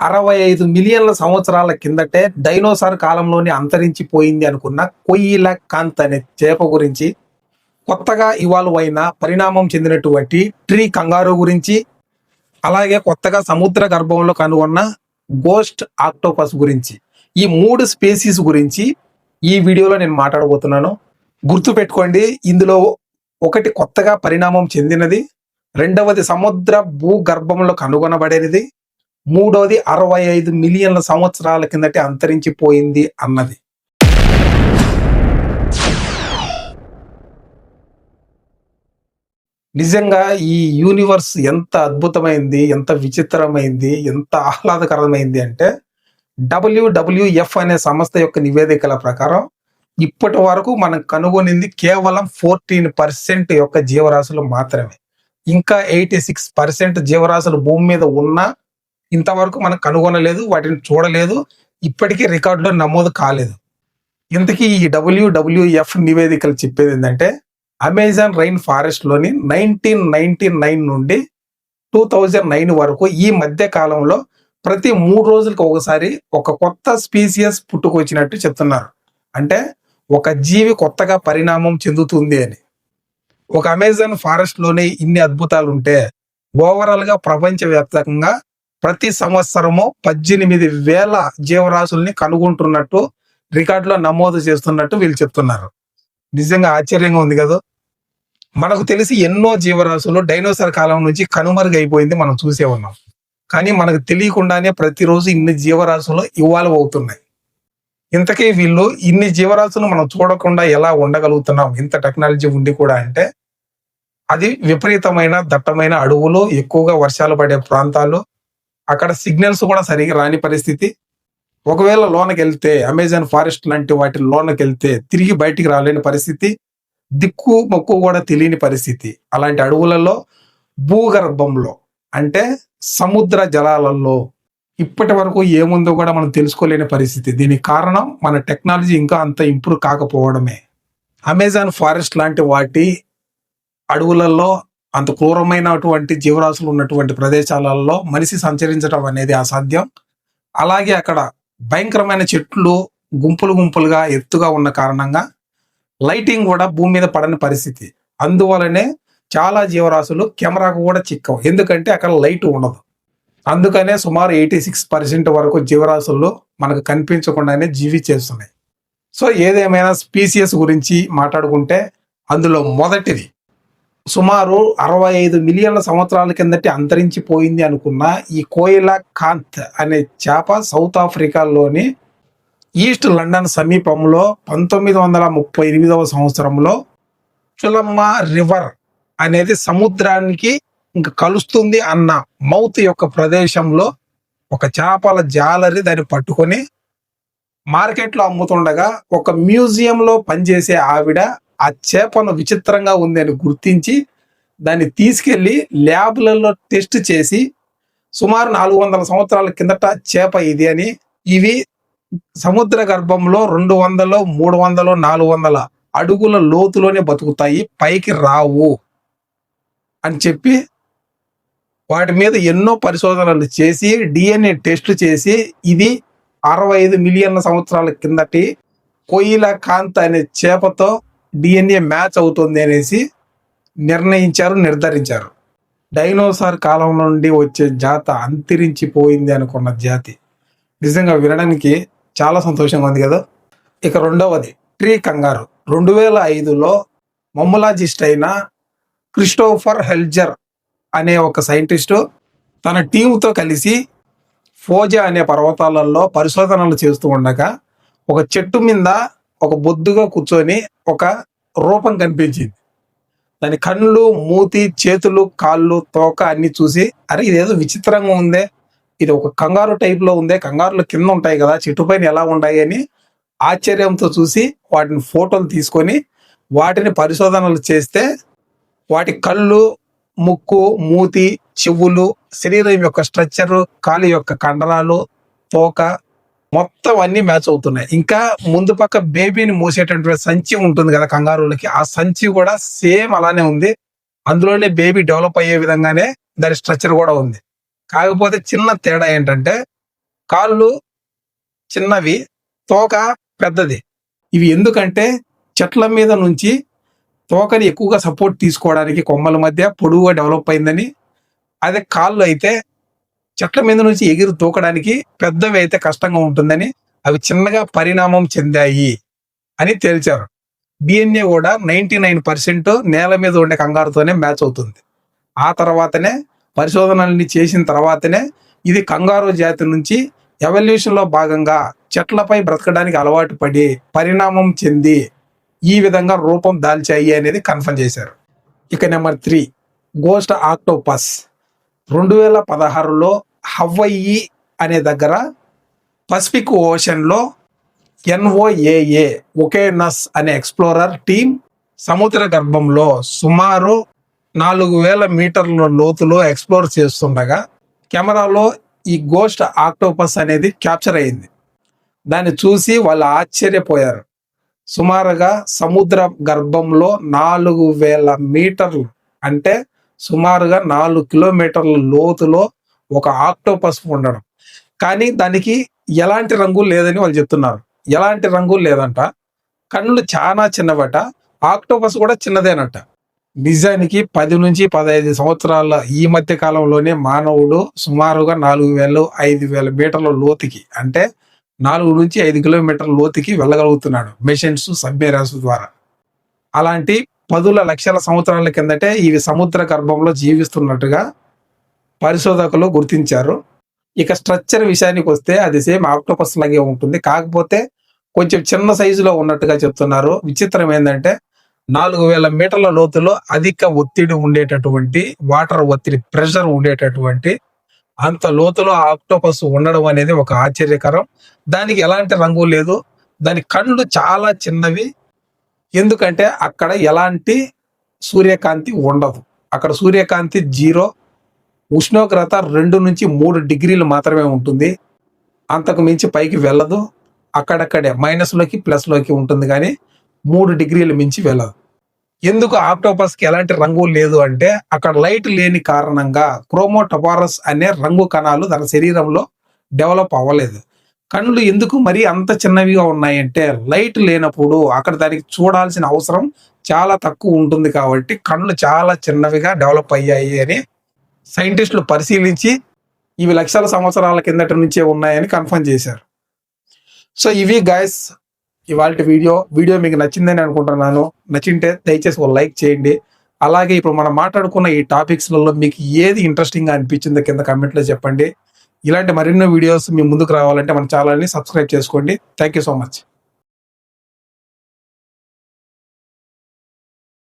అరవై ఐదు మిలియన్ల సంవత్సరాల కిందటే డైనోసార్ కాలంలోనే అంతరించిపోయింది అనుకున్న కొయ్యిల కాంత్ అనే చేప గురించి కొత్తగా ఇవాల్వ్ అయిన పరిణామం చెందినటువంటి ట్రీ కంగారు గురించి అలాగే కొత్తగా సముద్ర గర్భంలో కనుగొన్న గోస్ట్ ఆక్టోపస్ గురించి ఈ మూడు స్పేసీస్ గురించి ఈ వీడియోలో నేను మాట్లాడబోతున్నాను. గుర్తు పెట్టుకోండి ఇందులో ఒకటి కొత్తగా పరిణామం చెందినది రెండవది సముద్ర భూగర్భంలో కనుగొనబడేది మూడవది అరవై ఐదు మిలియన్ల సంవత్సరాల కిందటే అంతరించిపోయింది అన్నది. నిజంగా ఈ యూనివర్స్ ఎంత అద్భుతమైంది ఎంత విచిత్రమైంది ఎంత ఆహ్లాదకరమైంది అంటే డబ్ల్యూడబ్ల్యూఎఫ్ అనే సంస్థ యొక్క నివేదికల ప్రకారం ఇప్పటి వరకు మనం కనుగొనింది కేవలం ఫోర్టీన్ పర్సెంట్ యొక్క జీవరాశులు మాత్రమే. ఇంకా ఎయిటీ సిక్స్ పర్సెంట్ జీవరాశులు భూమి మీద ఉన్నా ఇంతవరకు మనం కనుగొనలేదు వాటిని చూడలేదు ఇప్పటికీ రికార్డులో నమోదు కాలేదు. ఇంతకీ ఈ డబ్ల్యూడబ్ల్యూఎఫ్ నివేదికలు చెప్పేది ఏంటంటే అమెజాన్ రైన్ ఫారెస్ట్లోని నైన్టీన్ నైన్టీ నైన్ నుండి టూ థౌజండ్ నైన్ వరకు ఈ మధ్య కాలంలో ప్రతి మూడు రోజులకు ఒకసారి ఒక కొత్త స్పీసియస్ పుట్టుకొచ్చినట్టు చెప్తున్నారు. అంటే ఒక జీవి కొత్తగా పరిణామం చెందుతుంది అని. ఒక అమెజాన్ ఫారెస్ట్లోనే ఇన్ని అద్భుతాలు ఉంటే ఓవరాల్గా ప్రపంచవ్యాప్తంగా ప్రతి సంవత్సరము పద్దెనిమిది వేల జీవరాశుల్ని కనుగొంటున్నట్టు రికార్డులో నమోదు చేస్తున్నట్టు వీళ్ళు చెప్తున్నారు. నిజంగా ఆశ్చర్యంగా ఉంది కదా? మనకు తెలిసి ఎన్నో జీవరాశులు డైనోసార్ కాలం నుంచి కనుమరుగైపోయింది మనం చూసే ఉన్నాం. కానీ మనకు తెలియకుండానే ప్రతిరోజు ఇన్ని జీవరాశులు ఇవాల్వ్ అవుతున్నాయి. ఇంతకీ వీళ్ళు ఇన్ని జీవరాశులు మనం చూడకుండా ఎలా ఉండగలుగుతున్నాం? ఇంత టెక్నాలజీ ఉండి కూడా అంటే అది విపరీతమైన దట్టమైన అడవులు ఎక్కువగా వర్షాలు పడే ప్రాంతాలు అక్కడ సిగ్నల్స్ కూడా సరిగా రాని పరిస్థితి. ఒకవేళ లోనకి వెళ్తే అమెజాన్ ఫారెస్ట్ లాంటి వాటి లోనకి వెళ్తే తిరిగి బయటికి రాలేని పరిస్థితి దిక్కు మొక్కు కూడా తెలియని పరిస్థితి. అలాంటి అడవులలో భూగర్భంలో అంటే సముద్ర జలాలలో ఇప్పటి వరకు ఏముందో కూడా మనం తెలుసుకోలేని పరిస్థితి. దీనికి కారణం మన టెక్నాలజీ ఇంకా అంత ఇంప్రూవ్ కాకపోవడమే. అమెజాన్ ఫారెస్ట్ లాంటి వాటి అడవులలో అంత క్రూరమైనటువంటి జీవరాశులు ఉన్నటువంటి ప్రదేశాలలో మనిషి సంచరించడం అనేది అసాధ్యం. అలాగే అక్కడ భయంకరమైన చెట్లు గుంపులు గుంపులుగా ఎత్తుగా ఉన్న కారణంగా లైటింగ్ కూడా భూమి మీద పడని పరిస్థితి. అందువలనే చాలా జీవరాశులు కెమెరాకు కూడా చిక్కవు. ఎందుకంటే అక్కడ లైట్ ఉండదు. అందుకనే సుమారు ఎయిటీ సిక్స్ పర్సెంట్ వరకు జీవరాశుల్లో మనకు కనిపించకుండానే జీవి చేస్తున్నాయి. సో ఏదేమైనా స్పీసియస్ గురించి మాట్లాడుకుంటే అందులో మొదటిది సుమారు అరవై ఐదు మిలియన్ల సంవత్సరాల కిందటి అంతరించిపోయింది అనుకున్న ఈ కోయిలా కాంత్ అనే చేప సౌత్ ఆఫ్రికాలోని ఈస్ట్ లండన్ సమీపంలో పంతొమ్మిది వందల ముప్పై ఎనిమిదవ సంవత్సరంలో చులమ్మ రివర్ అనేది సముద్రానికి ఇంకా కలుస్తుంది అన్న మౌత్ యొక్క ప్రదేశంలో ఒక చేపల జాలరి దాన్ని పట్టుకొని మార్కెట్లో అమ్ముతుండగా ఒక మ్యూజియంలో పనిచేసే ఆవిడ ఆ చేపను విచిత్రంగా ఉంది అని గుర్తించి దాన్ని తీసుకెళ్ళి ల్యాబ్లలో టెస్ట్ చేసి సుమారు నాలుగు వందల సంవత్సరాల కిందట చేప ఇది అని ఇవి సముద్ర గర్భంలో రెండు వందలు మూడు వందలు నాలుగు వందల అడుగుల లోతులోనే బతుకుతాయి పైకి రావు అని చెప్పి వాటి మీద ఎన్నో పరిశోధనలు చేసి డిఎన్ఏ టెస్ట్ చేసి ఇది అరవై ఐదు మిలియన్ల సంవత్సరాల కిందటి కొయిల కాంత అనే చేపతో డిఎన్ఏ మ్యాచ్ అవుతుంది అనేసి నిర్ణయించారు నిర్ధారించారు. డైనోసార్ కాలం నుండి వచ్చే జాత అంతరించిపోయింది అనుకున్న జాతి. నిజంగా వినడానికి చాలా సంతోషంగా ఉంది కదా. ఇక రెండవది ట్రీ కంగారు. రెండు వేల ఐదులో మమ్మలాజిస్ట్ అయిన క్రిస్టోఫర్ హెల్జర్ అనే ఒక సైంటిస్టు తన టీంతో కలిసి ఫోజా అనే పర్వతాలలో పరిశోధనలు చేస్తూ ఉండగా ఒక చెట్టు మీద ఒక బొద్దుగా కూర్చొని ఒక రూపం కనిపించింది. దాని కళ్ళు మూతి చేతులు కాళ్ళు తోక అన్ని చూసి అరే ఇదేదో విచిత్రంగా ఉందే. ఇది ఒక కంగారు టైప్లో ఉందే. కంగారులు కింద ఉంటాయి కదా చెట్టు పైన ఎలా ఉంటాయి అని ఆశ్చర్యంతో చూసి వాటిని ఫోటోలు తీసుకొని వాటిని పరిశోధనలు చేస్తే వాటి కళ్ళు ముక్కు మూతి చెవులు శరీరం యొక్క స్ట్రక్చర్ కాలు యొక్క కండరాలు తోక మొత్తం అన్ని మ్యాచ్ అవుతున్నాయి. ఇంకా ముందు పక్క బేబీని మూసేటటువంటి సంచి ఉంటుంది కదా కంగారులకి ఆ సంచి కూడా సేమ్ అలానే ఉంది. అందులోనే బేబీ డెవలప్ అయ్యే విధంగానే దాని స్ట్రక్చర్ కూడా ఉంది. కాకపోతే చిన్న తేడా ఏంటంటే కాళ్ళు చిన్నవి తోక పెద్దది. ఇవి ఎందుకంటే చెట్ల మీద నుంచి తోకని ఎక్కువగా సపోర్ట్ తీసుకోవడానికి కొమ్మల మధ్య పొడవుగా డెవలప్ అయిందని అదే కాళ్ళు అయితే చెట్ల మీద నుంచి ఎగిరి తూకడానికి పెద్దవి అయితే కష్టంగా ఉంటుందని అవి చిన్నగా పరిణామం చెందాయి అని తేల్చారు. డిఎన్ఏ కూడా నైంటీ నైన్ పర్సెంట్ నేల మీద ఉండే కంగారుతోనే మ్యాచ్ అవుతుంది. ఆ తర్వాతనే పరిశోధనల్ని చేసిన తర్వాతనే ఇది కంగారు జాతి నుంచి ఎవల్యూషన్లో భాగంగా చెట్లపై బ్రతకడానికి అలవాటు పడి పరిణామం చెంది ఈ విధంగా రూపం దాల్చాయి అనేది కన్ఫర్మ్ చేశారు. ఇక నెంబర్ త్రీ గోస్ట్ ఆక్టోపస్. రెండు వేల పదహారులో హవయ్యి అనే దగ్గర పసిఫిక్ ఓషన్లో ఎన్ఓఏఏ ఒకేనస్ అనే ఎక్స్ప్లోరర్ టీం సముద్ర గర్భంలో సుమారు నాలుగు వేల మీటర్ల లోతులో ఎక్స్ప్లోర్ చేస్తుండగా కెమెరాలో ఈ గోస్ట్ ఆక్టోపస్ అనేది క్యాప్చర్ అయింది. దాన్ని చూసి వాళ్ళు ఆశ్చర్యపోయారు. సుమారుగా సముద్ర గర్భంలో నాలుగు వేల మీటర్లు అంటే సుమారుగా నాలుగు కిలోమీటర్ల లోతులో ఒక ఆక్టోపస్ ఉండడం. కానీ దానికి ఎలాంటి రంగు లేదని వాళ్ళు చెప్తున్నారు. ఎలాంటి రంగు లేదంట. కళ్ళు చాలా చిన్నవట. ఆక్టోపస్ కూడా చిన్నదేనట. నిజానికి పది నుంచి పదహైదు సంవత్సరాల ఈ మధ్య కాలంలోనే మానవుడు సుమారుగా నాలుగు వేలు ఐదు వేల మీటర్ల లోతుకి అంటే నాలుగు నుంచి ఐదు కిలోమీటర్ల లోతుకి వెళ్ళగలుగుతున్నాడు మెషిన్స్ సబ్మెరాన్స్ ద్వారా. అలాంటి పదుల లక్షల సంవత్సరాల కిందటే ఇవి సముద్ర గర్భంలో జీవిస్తున్నట్టుగా పరిశోధకులు గుర్తించారు. ఇక స్ట్రక్చర్ విషయానికి వస్తే అది సేమ్ ఆక్టోపస్ లాగే ఉంటుంది. కాకపోతే కొంచెం చిన్న సైజులో ఉన్నట్టుగా చెప్తున్నారు. విచిత్రం ఏంటంటే నాలుగు వేల మీటర్ల లోతులో అధిక ఒత్తిడి ఉండేటటువంటి వాటర్ ఒత్తిడి ప్రెషర్ ఉండేటటువంటి అంత లోతులో ఆక్టోపస్ ఉండడం అనేది ఒక ఆశ్చర్యకరం. దానికి ఎలాంటి రంగు లేదు. దాని కళ్ళు చాలా చిన్నవి. ఎందుకంటే అక్కడ ఎలాంటి సూర్యకాంతి ఉండదు. అక్కడ సూర్యకాంతి జీరో ఉష్ణోగ్రత రెండు నుంచి మూడు డిగ్రీలు మాత్రమే ఉంటుంది. అంతకు మించి పైకి వెళ్ళదు. అక్కడక్కడే మైనస్లోకి ప్లస్లోకి ఉంటుంది కానీ మూడు డిగ్రీలు మించి వెళ్ళదు. ఎందుకు ఆక్టోపస్కి ఎలాంటి రంగు లేదు అంటే అక్కడ లైట్ లేని కారణంగా క్రోమోటపారస్ అనే రంగు కణాలు తన శరీరంలో డెవలప్ అవ్వలేదు. కళ్ళు ఎందుకు మరీ అంత చిన్నవిగా ఉన్నాయంటే లైట్ లేనప్పుడు అక్కడ దానికి చూడాల్సిన అవసరం చాలా తక్కువ ఉంటుంది కాబట్టి కళ్ళు చాలా చిన్నవిగా డెవలప్ అయ్యాయి అని సైంటిస్టులు పరిశీలించి ఇవి లక్షల సంవత్సరాల కిందటి నుంచే ఉన్నాయని కన్ఫర్మ్ చేశారు. సో ఇవి గాయస్ ఇవాళ వీడియో వీడియో మీకు నచ్చిందని అనుకుంటున్నాను. నచ్చింటే దయచేసి ఒక లైక్ చేయండి. అలాగే ఇప్పుడు మనం మాట్లాడుకున్న ఈ టాపిక్స్లలో మీకు ఏది ఇంట్రెస్టింగ్గా అనిపించిందో కింద కమెంట్లో చెప్పండి. ఇలాంటి మరిన్నో వీడియోస్ మీ ముందుకు రావాలంటే మన ఛానల్ని సబ్స్క్రైబ్ చేసుకోండి. Thank you so much